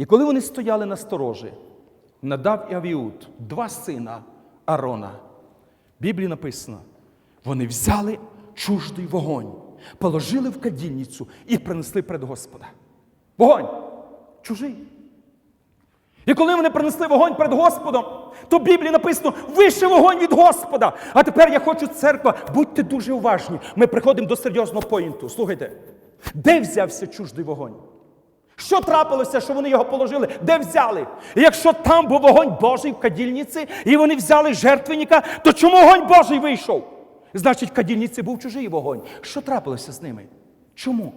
І коли вони стояли на сторожі, надав і два сина Арона. В Біблії написано, вони взяли чуждий вогонь, положили в кадільницю і принесли перед Господа. Вогонь чужий. І коли вони принесли вогонь перед Господом, то в Біблії написано вище вогонь від Господа. А тепер я хочу, церква, будьте дуже уважні. Ми приходимо до серйозного поінту. Слухайте, де взявся чуждий вогонь? Що трапилося, що вони його положили? Де взяли? Якщо там був вогонь Божий в кадільниці, і вони взяли жертвенника, то чому вогонь Божий вийшов? Значить, в кадільниці був чужий вогонь. Що трапилося з ними? Чому?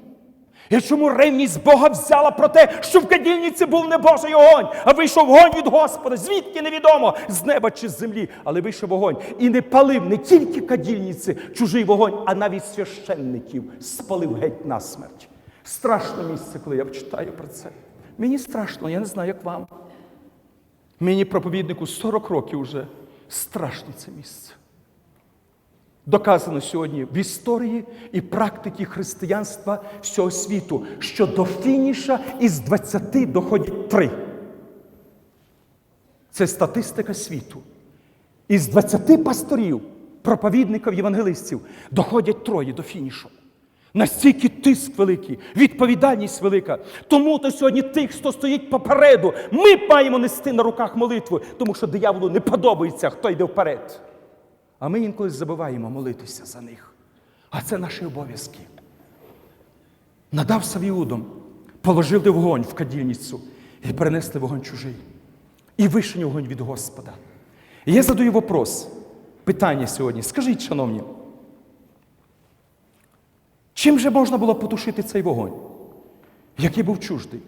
І чому ревність Бога взяла про те, що в кадільниці був не Божий огонь, а вийшов вогонь від Господа, звідки невідомо, з неба чи з землі, але вийшов вогонь. І не палив не тільки кадільниці чужий вогонь, а навіть священників спалив геть насмерть. Страшне місце, коли я читаю про це. Мені страшно, я не знаю, як вам. Мені проповіднику 40 років вже страшно це місце. Доказано сьогодні в історії і практиці християнства всього світу, що до фініша із 20 доходять 3. Це статистика світу. Із 20 пасторів, проповідників, євангелистів доходять троє до фінішу. Настільки тиск великий, відповідальність велика. Тому то сьогодні тих, хто стоїть попереду, ми маємо нести на руках молитву, тому що дияволу не подобається, хто йде вперед. А ми інколи забуваємо молитися за них. А це наші обов'язки. Надав Савіудом, положили вогонь в кадільницю і перенесли вогонь чужий. І вишень вогонь від Господа. І я задаю вопрос, питання сьогодні. Скажіть, шановні, чим же можна було потушити цей вогонь, який був чуждий?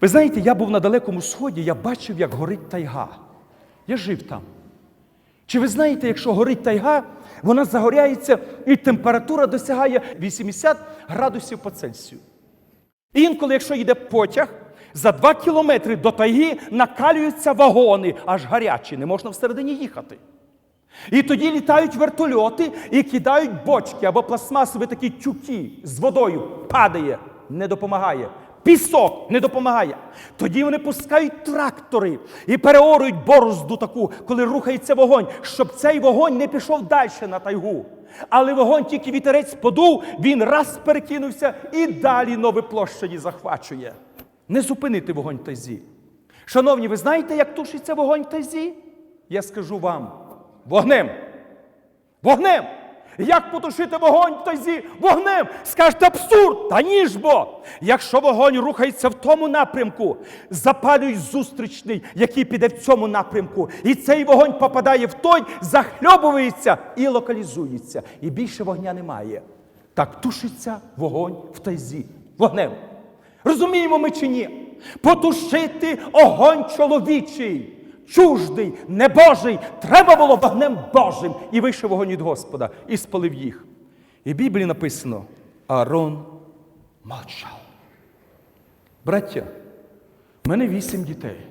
Ви знаєте, я був на Далекому Сході, я бачив, як горить тайга. Я жив там. Чи ви знаєте, якщо горить тайга, вона загоряється і температура досягає 80 градусів по Цельсію. І інколи, якщо йде потяг, за 2 кілометри до тайги накалюються вагони, аж гарячі, не можна всередині їхати. І тоді літають вертольоти і кидають бочки або пластмасові такі тюки з водою. Падає, не допомагає. Пісок не допомагає. Тоді вони пускають трактори і переорують борозду таку, коли рухається вогонь, щоб цей вогонь не пішов далі на тайгу. Але вогонь тільки вітерець подув, він раз перекинувся і далі нові площаді захвачує. Не зупинити вогонь тайзі. Шановні, ви знаєте, як тушиться вогонь тайзі? Я скажу вам: вогнем. Вогнем! Як потушити вогонь в тайзі вогнем? Скажете абсурд! Та ні ж бо! Якщо вогонь рухається в тому напрямку, запалюй зустрічний, який піде в цьому напрямку. І цей вогонь попадає в той, захльобується і локалізується. І більше вогня немає. Так тушиться вогонь в тайзі. Вогнем. Розуміємо ми чи ні? Потушити огонь чоловічий чуждий, небожий, треба було вогнем Божим. І вийшов вогонь від Господа і спалив їх. І в Біблії написано: Аарон мовчав. Браття, в мене вісім дітей.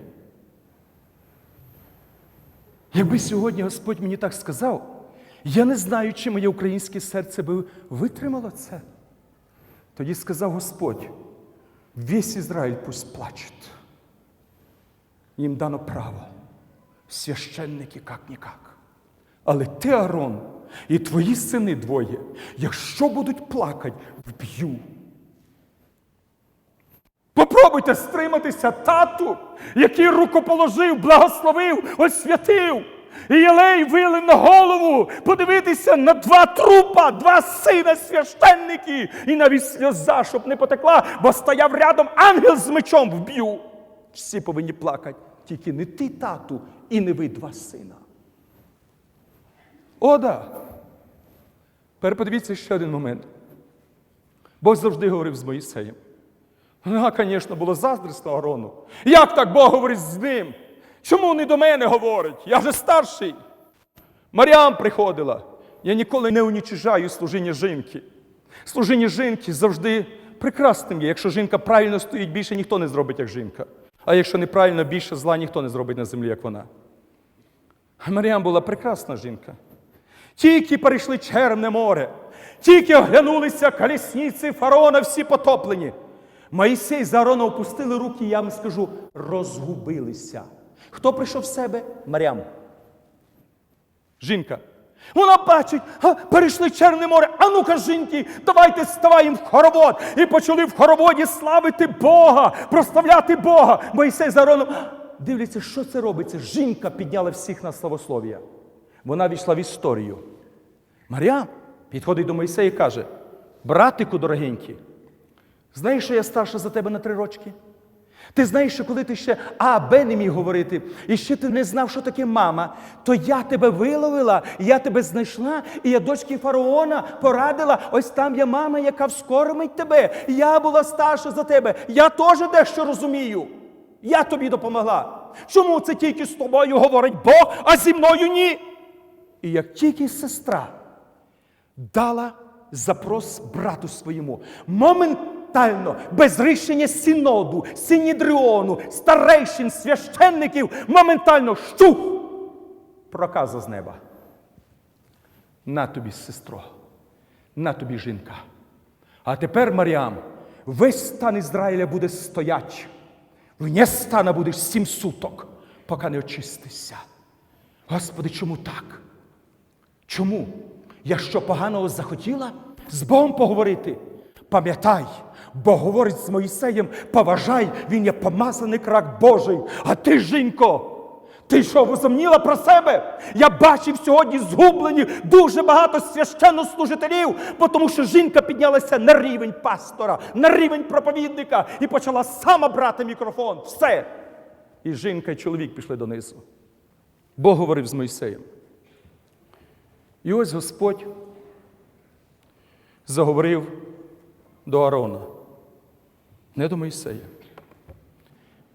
Якби сьогодні Господь мені так сказав, я не знаю, чи моє українське серце би витримало це. Тоді сказав Господь, весь Ізраїль пусть плачет. Їм дано право священники як-нікак. Але ти, Арон, і твої сини двоє, якщо будуть плакати, вб'ю. Попробуйте стриматися тату, який рукоположив, благословив, освятив. І Єлей вилив на голову подивитися на два трупа, два сина священники, і навіть сльоза, щоб не потекла, бо стояв рядом ангел з мечом вб'ю. Всі повинні плакати, тільки не ти, тату, і не ви два сина. О, да. Тепер подивіться ще один момент. Бог завжди говорив з Моїсеєм. Ну, звісно, було заздрісно Арону. Як так Бог говорить з ним? Чому не до мене говорить? Я вже старший. Маріам приходила. Я ніколи не унічижаю служіння жінки. Служіння жінки завжди прекрасним є. Якщо жінка правильно стоїть, більше ніхто не зробить, як жінка. А якщо неправильно, більше зла ніхто не зробить на землі, як вона. А Маріам була прекрасна жінка. Тільки перейшли Черне море, тільки оглянулися колісниці фараона всі потоплені. Моїсей з Аарона опустили руки, я вам скажу, розгубилися. Хто прийшов в себе? Марям. Жінка. Вона бачить, перейшли Чорне море. А ну-ка, жінки, давайте ставаємо в хоровод. І почали в хороводі славити Бога, прославляти Бога. Моїсей з Аароном. Дивляться, що це робиться. Жінка підняла всіх на славослов'я. Вона війшла в історію. Маріам підходить до Моїсея і каже: братику дорогенький, знаєш, що я старша за тебе на три рочки? Ти знаєш, що коли ти ще А, Б не міг говорити, і ще ти не знав, що таке мама, то я тебе виловила, я тебе знайшла, і я дочки фараона порадила. Ось там є мама, яка вскормить тебе. Я була старша за тебе. Я теж дещо розумію. Я тобі допомогла. Чому це тільки з тобою говорить Бог, а зі мною ні? І як тільки сестра дала запрос брату своєму. Моментально, без рішення синоду, синідріону, старейшин, священників, моментально щух! Проказа з неба. На тобі, сестро, на тобі жінка. А тепер, Маріам, весь стан Ізраїля буде стоять. Вне стана будеш сім суток, поки не очистишся. Господи, чому так? Чому? Я що поганого захотіла з Богом поговорити? Пам'ятай, Бог говорить з Моїсеєм, поважай, він є помазаний крак Божий. А ти, жінко, ти що возомніла про себе? Я бачив сьогодні згублені дуже багато священнослужителів, бо тому що жінка піднялася на рівень пастора, на рівень проповідника і почала сама брати мікрофон. Все. І жінка, і чоловік пішли донизу. Бог говорив з Мойсеєм. І ось Господь заговорив до Аарона, не до Моїсея.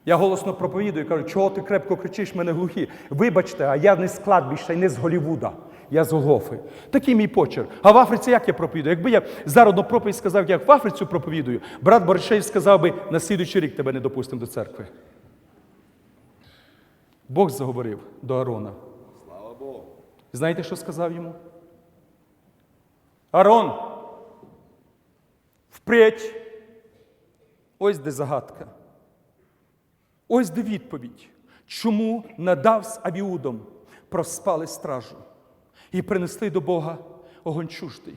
Я голосно проповідую, кажу, чого ти крепко кричиш, мене глухі. Вибачте, а я не з кладбища і не з Голівуда. Я з Голгофи. Такий мій почерк. А в Африці як я проповідую? Якби я зараз одну проповідь сказав, як в Африці проповідую, брат Боришей сказав би, на слідуючий рік тебе не допустимо до церкви. Бог заговорив до Аарона. Слава Богу. Знаєте, що сказав йому? Арон, впредь. Ось де загадка. Ось де відповідь. Чому надав з Авіудом проспали стражу і принесли до Бога огонь чуждий.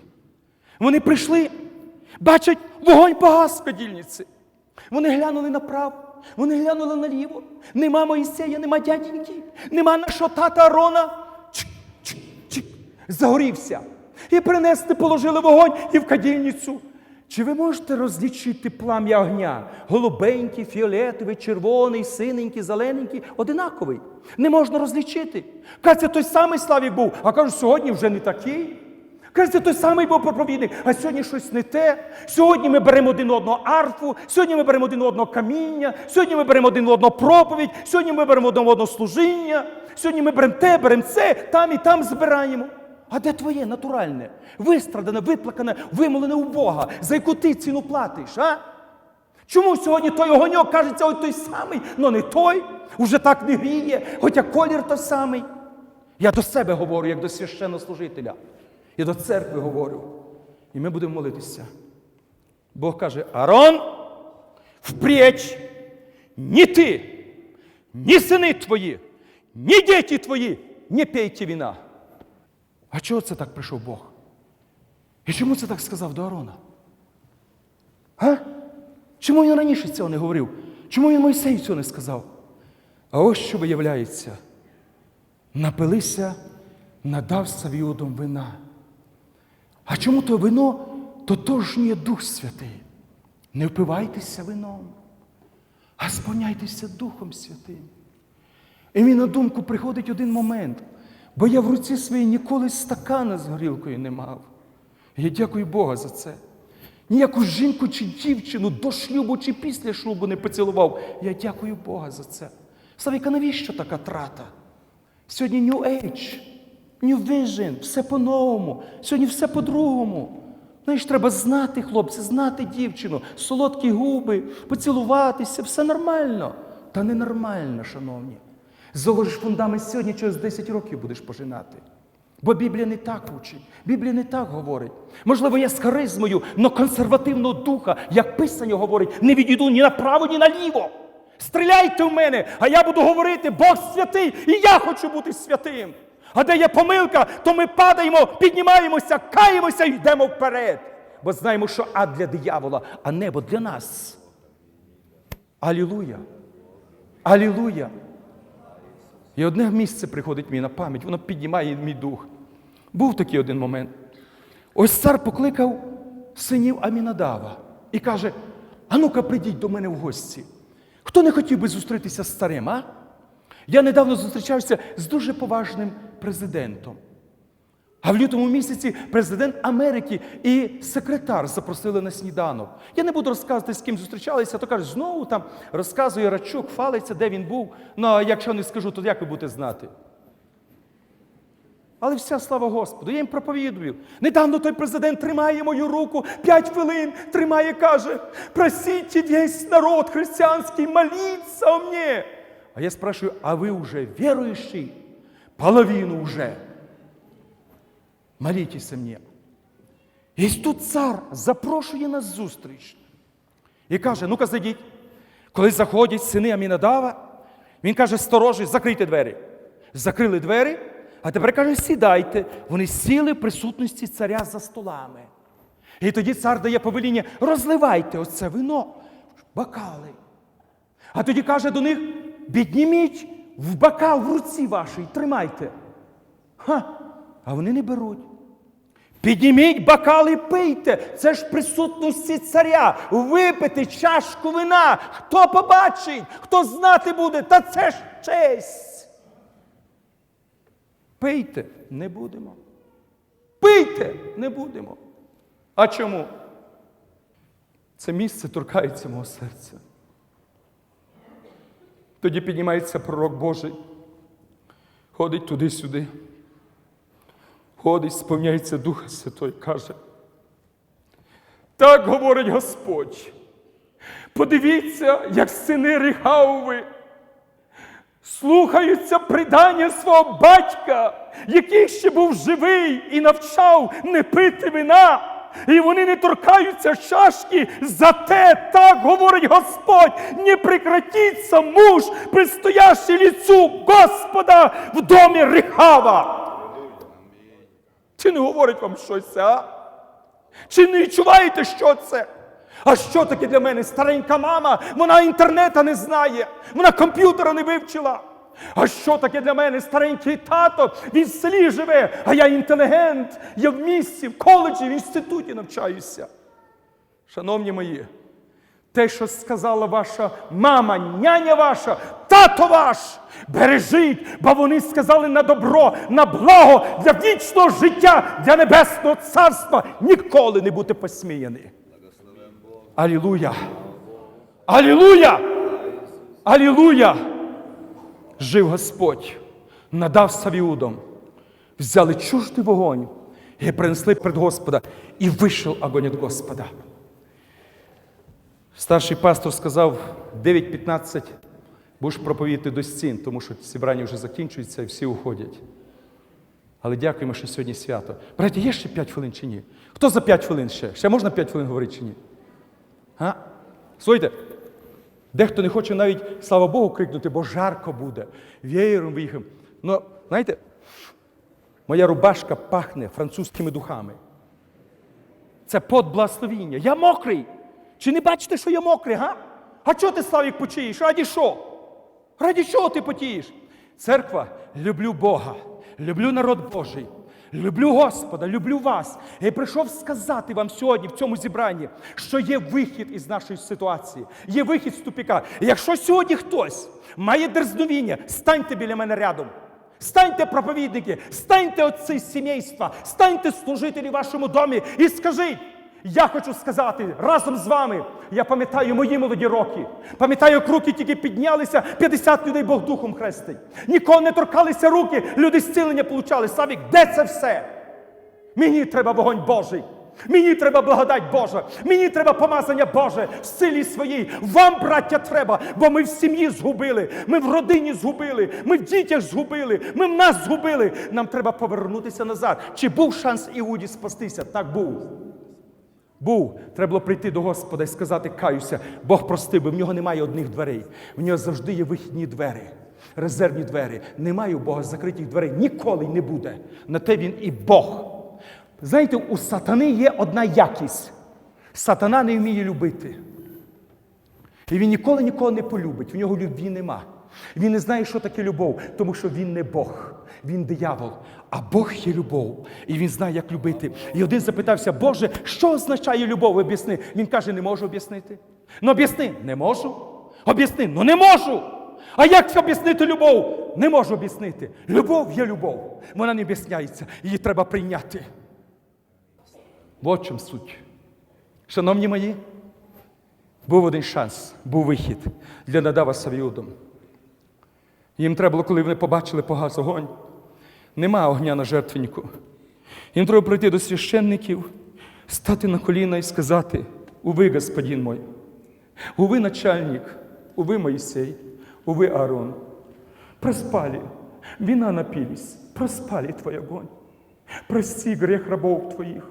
Вони прийшли, бачать, вогонь погас в кадільниці. Вони глянули направо, вони глянули наліво. Нема Моїсея, нема дяденьки, нема нашого тата Арона. Загорівся. І принесли, положили вогонь і в кадільницю. Чи ви можете розлічити плам'я огня? Голубенький, фіолетовий, червоний, синенький, зелененький, одинаковий. Не можна розлічити. Кажеться, той самий Славік був, а кажуть, сьогодні вже не такий. Кажеться, той самий був проповідник, а сьогодні щось не те. Сьогодні ми беремо один одного арфу, сьогодні ми беремо один одного каміння, сьогодні ми беремо один одного проповідь, сьогодні ми беремо один одного служіння, сьогодні ми беремо те, беремо це, там і там збираємо. А де твоє натуральне, вистрадане, виплакане, вимолене у Бога, за яку ти ціну платиш, а? Чому сьогодні той огоньок кажеться ой той самий, але не той, уже так не гріє, хоча колір той самий. Я до себе говорю, як до священнослужителя. І до церкви говорю. І ми будемо молитися. Бог каже: Арон, впріч, ні ти, ні сини твої, ні діти твої, не пейте віна. А чого це так прийшов Бог? І чому це так сказав до Арона? А? Чому він раніше цього не говорив? Чому він Мойсею цього не сказав? А ось що виявляється. Напилися, надав Савіудом вина. А чому то вино тотожнює Дух Святий? Не впивайтеся вином, а сповняйтеся Духом Святим. І мені на думку приходить один момент, бо я в руці своїй ніколи стакана з горілкою не мав. Я дякую Бога за це. Ніяку жінку чи дівчину до шлюбу чи після шлюбу не поцілував. Я дякую Бога за це. Славіка, навіщо така трата? Сьогодні New Age, New Vision, все по-новому. Сьогодні все по-другому. Знаєш, треба знати, хлопці, знати дівчину, солодкі губи, поцілуватися, все нормально. Та ненормально, шановні. Заложиш фундамент сьогодні, через 10 років будеш пожинати. Бо Біблія не так учить, Біблія не так говорить. Можливо, я з харизмою, но консервативного духа, як Писання говорить, не відійду ні направо, ні наліво. Стріляйте в мене, а я буду говорити, Бог святий, і я хочу бути святим. А де є помилка, то ми падаємо, піднімаємося, каємося і йдемо вперед. Бо знаємо, що ад для диявола, а небо для нас. Алілуя! Алілуя! І одне місце приходить мені на пам'ять, воно піднімає мій дух. Був такий один момент. Ось цар покликав синів Амінадава і каже: А ну-ка, прийдіть до мене в гості. Хто не хотів би зустрітися з царем, а? Я недавно зустрічався з дуже поважним президентом. А в лютому місяці президент Америки і секретар запросили на сніданок. Я не буду розказувати, з ким зустрічалися, то кажуть, знову там розказує Рачук, хвалиться, де він був. Ну, а якщо не скажу, то як ви будете знати? Але вся слава Господу, я їм проповідую. Недавно той президент тримає мою руку, п'ять хвилин тримає, каже: просіть весь народ християнський, моліться мені. А я спрашиваю, а ви вже віруючий? Половину вже. Молітеся мені. І тут цар запрошує нас зустріч. І каже: ну-ка зайдіть. Коли заходять сини Амінадава, він каже, сторожі, закрийте двері. Закрили двері, а тепер каже, сідайте. Вони сіли в присутності царя за столами. І тоді цар дає повеління, розливайте оце вино бокали. А тоді каже до них: підніміть в бокал в руці вашій, тримайте. Ха! А вони не беруть. Підніміть бокали, пийте. Це ж присутності царя. Випити чашку вина. Хто побачить, хто знати буде, та це ж честь. Пийте, не будемо. Пийте, не будемо. А чому? Це місце торкається мого серця. Тоді піднімається пророк Божий, ходить туди-сюди, ходить, сповняється Духа Святого і каже. Так говорить Господь. Подивіться, як сини Рихауви слухаються придання свого батька, який ще був живий і навчав не пити вина. І вони не торкаються чашки, зате так говорить Господь, не прекратиться муж, предстоящий ліцу Господа в домі Рихава. Чи не говорить вам щось, а? Чи не відчуваєте, що це? А що таке для мене старенька мама? Вона інтернета не знає, вона комп'ютера не вивчила. А що таке для мене старенький тато? Він в селі живе, а я інтелігент, я в місті, в коледжі, в інституті навчаюся. Шановні мої, те, що сказала ваша мама, няня ваша, тато ваш, бережіть, бо вони сказали на добро, на благо для вічного життя, для небесного царства ніколи не бути посміяні. Алілуя! Алілуя! Алілуя! Жив Господь, надав Савіудом, взяли чуждий вогонь і принесли пред Господа, і вийшов огонь від Господа. Старший пастор сказав 9.15 будеш проповідати до стін, тому що зібрання вже закінчується і всі уходять. Але дякуємо, що сьогодні свято. Браті, є ще 5 хвилин чи ні? Хто за 5 хвилин ще? Ще можна 5 хвилин говорити чи ні? А? Слухайте, дехто не хоче навіть, слава Богу, крикнути, бо жарко буде. Веєром виїхав. Ну, знаєте, моя рубашка пахне французькими духами. Це под благословіння. Я мокрий. Чи не бачите, що я мокрий, га? А чого ти, Славік, почиєш? Раді що? Раді чого ти потієш? Церква, люблю Бога, люблю народ Божий, люблю Господа, люблю вас. Я прийшов сказати вам сьогодні в цьому зібранні, що є вихід із нашої ситуації, є вихід з тупіка. Якщо сьогодні хтось має дерзновіння, станьте біля мене рядом. Станьте проповідники, станьте отці сімейства, станьте служителі в вашому домі і скажіть. Я хочу сказати разом з вами. Я пам'ятаю мої молоді роки. Пам'ятаю, як руки тільки піднялися, 50 людей Бог духом хрестить. Нікого не торкалися руки, люди зцілення получали. Савік, де це все? Мені треба вогонь Божий. Мені треба благодать Божа, мені треба помазання Боже в силі своїй. Вам, браття, треба, бо ми в сім'ї згубили, ми в родині згубили, ми в дітях згубили, ми в нас згубили. Нам треба повернутися назад. Чи був шанс Іуді спастися? Так був. Був, треба було прийти до Господа і сказати, каюся, Бог простив, бо в нього немає одних дверей. В нього завжди є вихідні двері, резервні двері. Немає у Бога закритих дверей, ніколи не буде. На те він і Бог. Знаєте, у сатани є одна якість. Сатана не вміє любити. І він ніколи нікого не полюбить, в нього любві нема. Він не знає, що таке любов, тому що він не Бог, він диявол. А Бог є любов, і він знає, як любити. І один запитався, Боже, що означає любов? Об'ясни. Він каже, не можу об'яснити. Ну об'ясни, не можу. Об'ясни, ну не можу. А як об'яснити любов? Не можу об'яснити. Любов є любов. Вона не об'ясняється, її треба прийняти. От чим суть. Шановні мої, був один шанс, був вихід для Надава з Авіудом. Їм треба було, коли вони побачили погас огонь, нема огня на жертвеннику. Їм треба прийти до священників, стати на коліна і сказати: Уви, господин мой, уви, начальник, уви, Моїсей, уви, Аарон. Проспали, вина напились, проспали твой огонь. Прости грех рабов твоїх.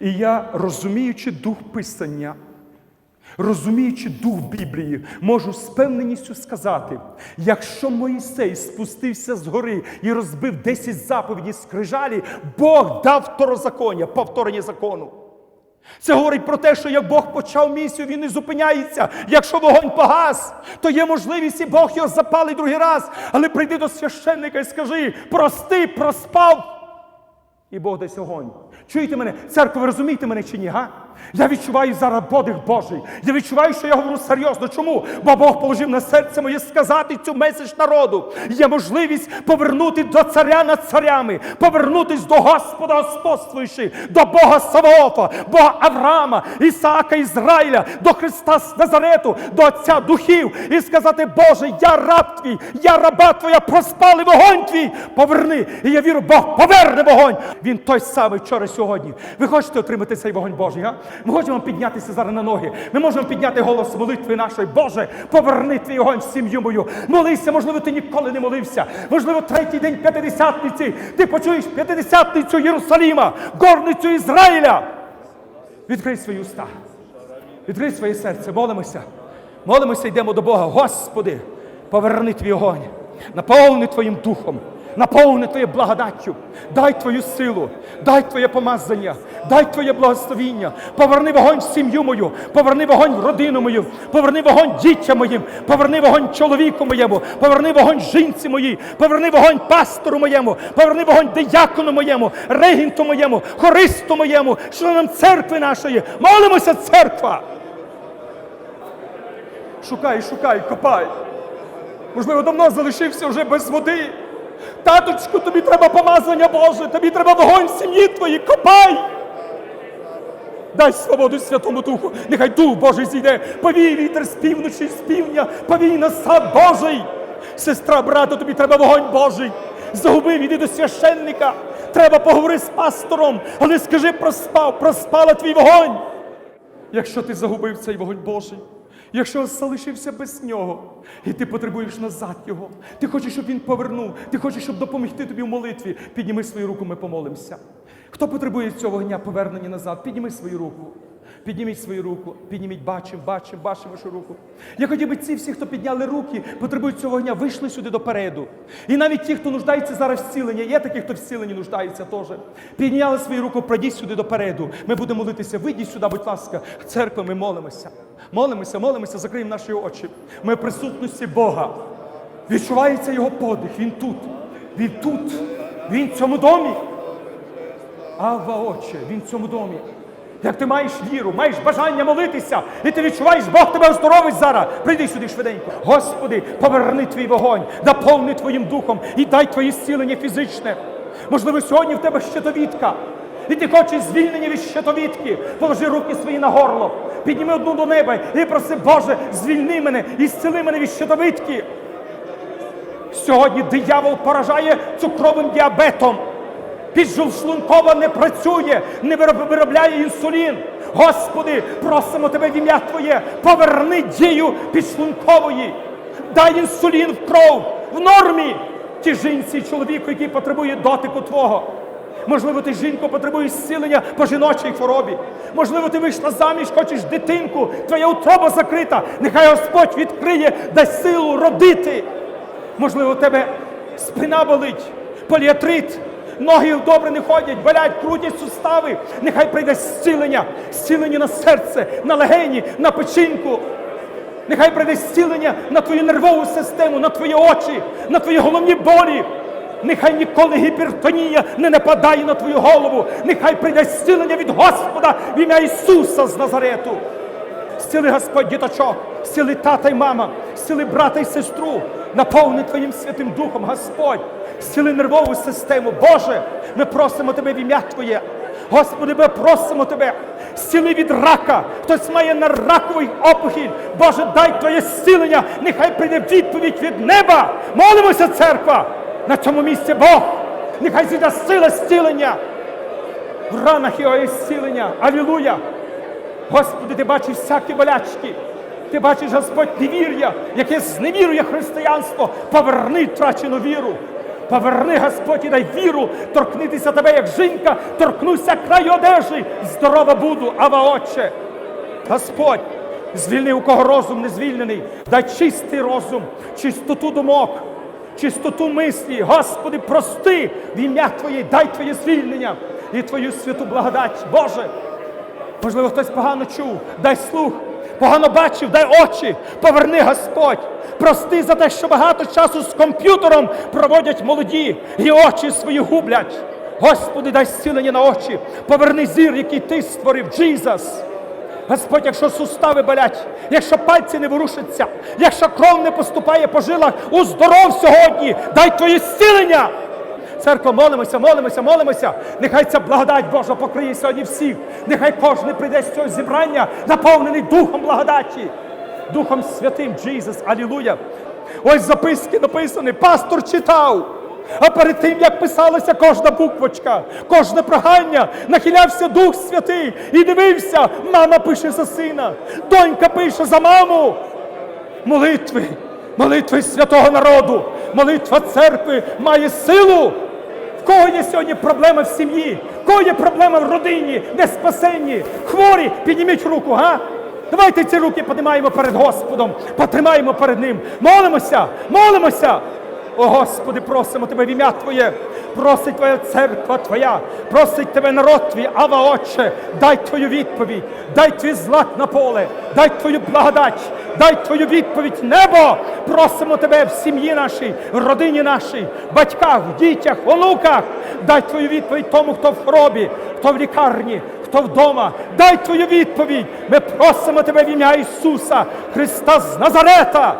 І я, розуміючи дух Писання, розуміючи дух Біблії, можу з певненістю сказати, якщо Моїсей спустився з гори і розбив 10 заповідей скрижалі, Бог дав второзаконня, повторення закону. Це говорить про те, що як Бог почав місію, він не зупиняється. Якщо вогонь погас, то є можливість, і Бог його запалить другий раз. Але прийди до священника і скажи: прости, проспав. І Бог дасть огонь. Чуєте мене? Церква, ви розумієте мене чи ні? Га? Я відчуваю зараз подих Божий. Я відчуваю, що я говорю серйозно. Чому? Бо Бог положив на серце моє сказати цю меседж народу. Є можливість повернути до царя над царями, повернутись до Господа господствуючи, до Бога Саваофа, Бога Авраама, Ісаака, Ізраїля, до Христа з Назарету, до Отця Духів і сказати, Боже, я раб твій, я раба твоя, проспали вогонь твій. Поверни. І я вірю, Бог поверне вогонь. Він той самий вчора сьогодні. Ви хочете отримати цей вогонь Божий? Га? Ми хочемо піднятися зараз на ноги. Ми можемо підняти голос молитви нашої. Боже, поверни твій огонь в сім'ю мою. Молися, можливо, ти ніколи не молився. Можливо, третій день п'ятидесятниці. Ти почуєш п'ятидесятницю Єрусаліма, горницю Ізраїля. Відкрий свої уста. Відкрий своє серце, молимося. Молимося, йдемо до Бога. Господи, поверни твій огонь, наповни Твоїм духом, наповни Твоє благодаттю, дай Твою силу, дай Твоє помазання, дай Твоє благословіння, поверни вогонь в сім'ю мою, поверни вогонь в родину мою, поверни вогонь дітям моїм, поверни вогонь чоловіку моєму, поверни вогонь жінці моїй, поверни вогонь пастору моєму, поверни вогонь диякону моєму, регінту моєму, хористу моєму, членам церкви нашої. Молимося, церква! Шукай, шукай, копай. Можливо, давно залишився вже без води. Таточку, тобі треба помазання Боже, тобі треба вогонь в сім'ї твоїй, копай. Дай свободу Святому Духу, нехай Дух Божий зійде, повій вітер з півночі, з півдня, повій на сад Божий. Сестра, брата, тобі треба вогонь Божий. Загубив, іди до священника. Треба поговори з пастором, але скажи, проспав, проспала твій вогонь. Якщо ти загубив цей вогонь Божий, якщо залишився без нього, і ти потребуєш назад його, ти хочеш, щоб він повернув, ти хочеш, щоб допомогти тобі в молитві, підніми свою руку, ми помолимося. Хто потребує цього вогня повернення назад, підніми свою руку. Підніміть свою руку, підніміть, бачимо, бачимо, бачимо вашу руку. Я хотів би ці всі, хто підняли руки, потребують цього вогня, вийшли сюди допереду. І навіть ті, хто нуждається зараз в зціленні, є такі, хто в зціленні нуждається теж. Підняли свою руку, пройдіть сюди допереду. Ми будемо молитися. Вийдіть сюди, будь ласка. Церква, ми молимося. Молимося, молимося, закриємо наші очі. Ми в присутності Бога. Відчувається його подих. Він тут. Він тут. Він в цьому домі. Ава, Отче, він в цьому домі. Як ти маєш віру, маєш бажання молитися, і ти відчуваєш, Бог тебе оздоровить зараз. Прийди сюди швиденько. Господи, поверни твій вогонь, наповни твоїм духом і дай твоє зцілення фізичне. Можливо, сьогодні в тебе щитовідка. І ти хочеш звільнення від щитовідки. Положи руки свої на горло, підніми одну до неба і проси, Боже, звільни мене і зціли мене від щитовідки. Сьогодні диявол поражає цукровим діабетом. піджовшлункова не працює, не виробляє інсулін. Господи, просимо Тебе в ім'я Твоє, поверни дію підшлункової, дай інсулін в кров в нормі. Ті жінці, чоловіку, який потребує дотику Твого. Можливо, ти жінко потребуєш зцілення по жіночій хворобі. Можливо, ти вийшла заміж, хочеш дитинку, твоя утроба закрита. Нехай Господь відкриє, дасть силу родити. Можливо, у тебе спина болить, поліатрит, ноги добре не ходять, болять, крутять сустави. Нехай прийде зцілення, зцілення на серце, на легені, на печінку. Нехай прийде зцілення на твою нервову систему, на твої очі, на твої головні болі. Нехай ніколи гіпертонія не нападає на твою голову. Нехай прийде зцілення від Господа в ім'я Ісуса з Назарету. Зціли Господь діточок, зціли тата й мама, зціли брата й сестру, наповни Твоїм Святим Духом, Господь, зціли нервову систему. Боже, ми просимо Тебе в ім'я Твоє. Господи, ми просимо Тебе, зціли від рака. Хтось має на раковий опухіль. Боже, дай Твоє зцілення, нехай прийде відповідь від неба. Молимося, церква! На цьому місці Бог! Нехай зійде сила зцілення. В ранах його є зцілення. Алілуя! Господи, ти бачиш всякі болячки. Ти бачиш, Господь, невір'я, яке зневірує християнство. Поверни втрачену віру. Поверни, Господь, і дай віру торкнитися тебе, як жінка, торкнуся краю одежі, здорова буду, ава Отче. Господь, звільни, у кого розум не звільнений, дай чистий розум, чистоту думок, чистоту мислі. Господи, прости в ім'я Твоє, дай Твоє звільнення і Твою святу благодать. Боже, Можливо, хтось погано чув, дай слух, погано бачив, дай очі, поверни Господь. Прости за те, що багато часу з комп'ютером проводять молоді і очі свої гублять. Господи, дай зцілення на очі, поверни зір, який ти створив, Джізас. Господь, якщо сустави болять, якщо пальці не ворушаться, якщо кров не поступає по жилах, уздоров сьогодні, дай Твоє зцілення. Церква, молимося, молимося, молимося. Нехай ця благодать Божа покриє сьогодні всіх. Нехай кожен прийде з цього зібрання, наповнений Духом благодаті, Духом Святим, Джізус, Алілуя. Ось записки написані, пастор читав. А перед тим, як писалася кожна буквочка, кожне прохання, нахилявся Дух Святий і дивився, мама пише за сина, донька пише за маму молитви, молитви святого народу, молитва церкви має силу. В кого є сьогодні проблема в сім'ї? В кого є проблема в родині, не спасенні, хворі, підніміть руку, га? Давайте ці руки піднімаємо перед Господом, потримаємо перед Ним. Молимося, молимося. О Господи, просимо Тебе в ім'я Твоє, просить Твоя церква Твоя, просить Тебе народ Твій, Ава Отче, дай Твою відповідь, дай Твій злак на поле, дай Твою благодать, дай Твою відповідь, небо! Просимо Тебе в сім'ї нашій, в родині нашій, батьках, в дітях, онуках, дай Твою відповідь тому, хто в хворобі, хто в лікарні, хто вдома, дай Твою відповідь. Ми просимо Тебе в ім'я Ісуса, Христа з Назарета.